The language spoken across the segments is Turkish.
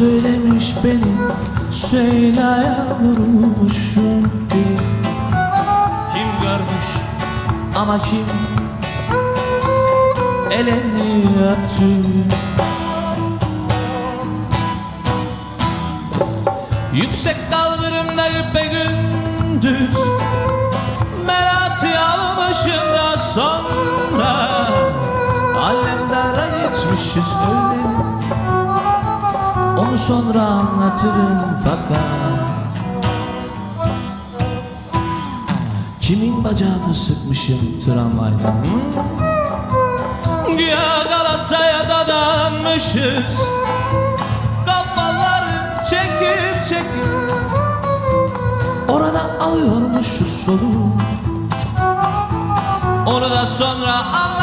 söylemiş beni. Süheyla'ya vurmuşum diye Kim görmüş ama kim? Elini öptü Yüksek kaldırımda gündüz. Melati almışım da sonra. Alemdara geçmişiz öyle sonra anlatırım fakat Kimin bacağını sıkmışım tramvayda? Hı? Güya Galata'ya dadanmışız. Kafaları çekip çekip. Orada alıyormuş şu soluğu. Onu da sonra anlatırım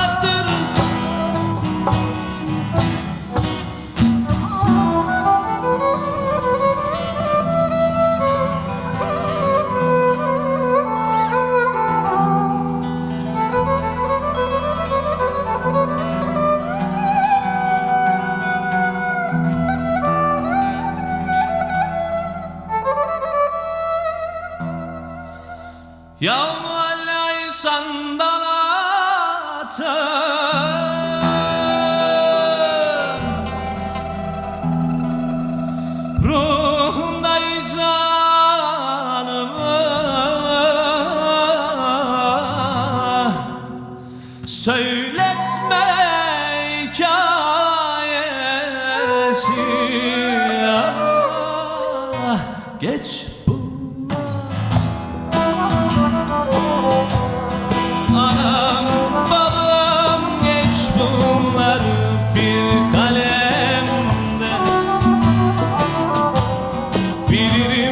Ya muallayı sandala Bilirim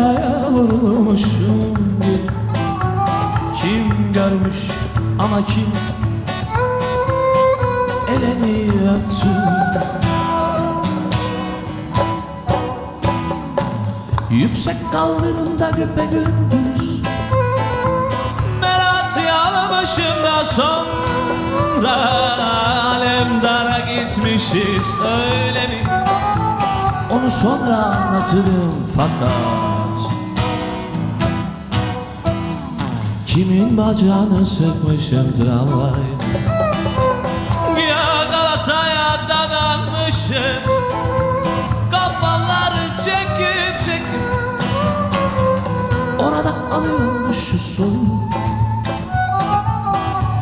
Süheyla'ya vurmuşum Kim görmüş ama kim? Eleni öptü Yüksek kaldırımda gündüz. Melati almışım da sonra Alemdara gitmişiz öyle mi? Onu sonra anlatırım fakat Kimin bacağını sıkmışım tramvayda Güya Galata'ya dadanmışız. Kafaları çekip çekip. Orada alıyormuş şu soluğu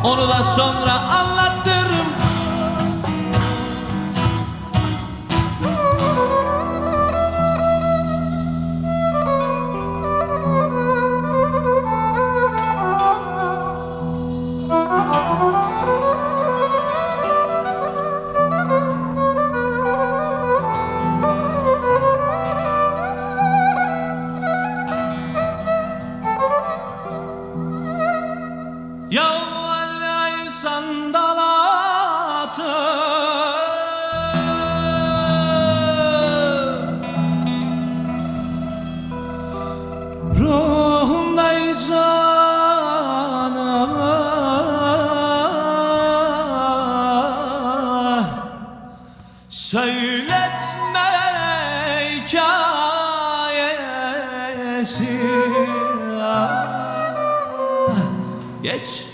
Onu da sonra Söyletme hikayesi. Ah, Geç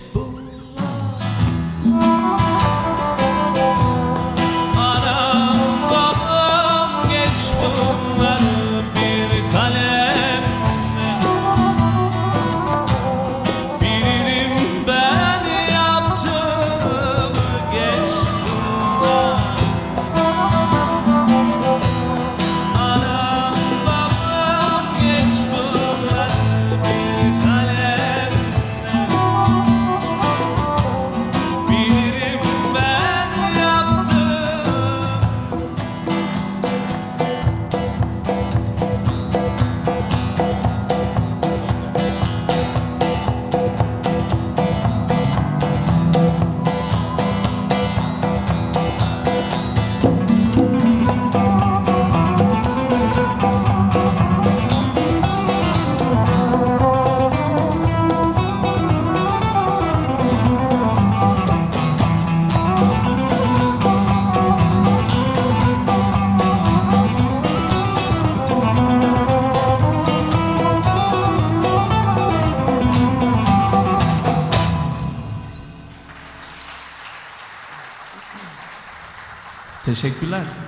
secular.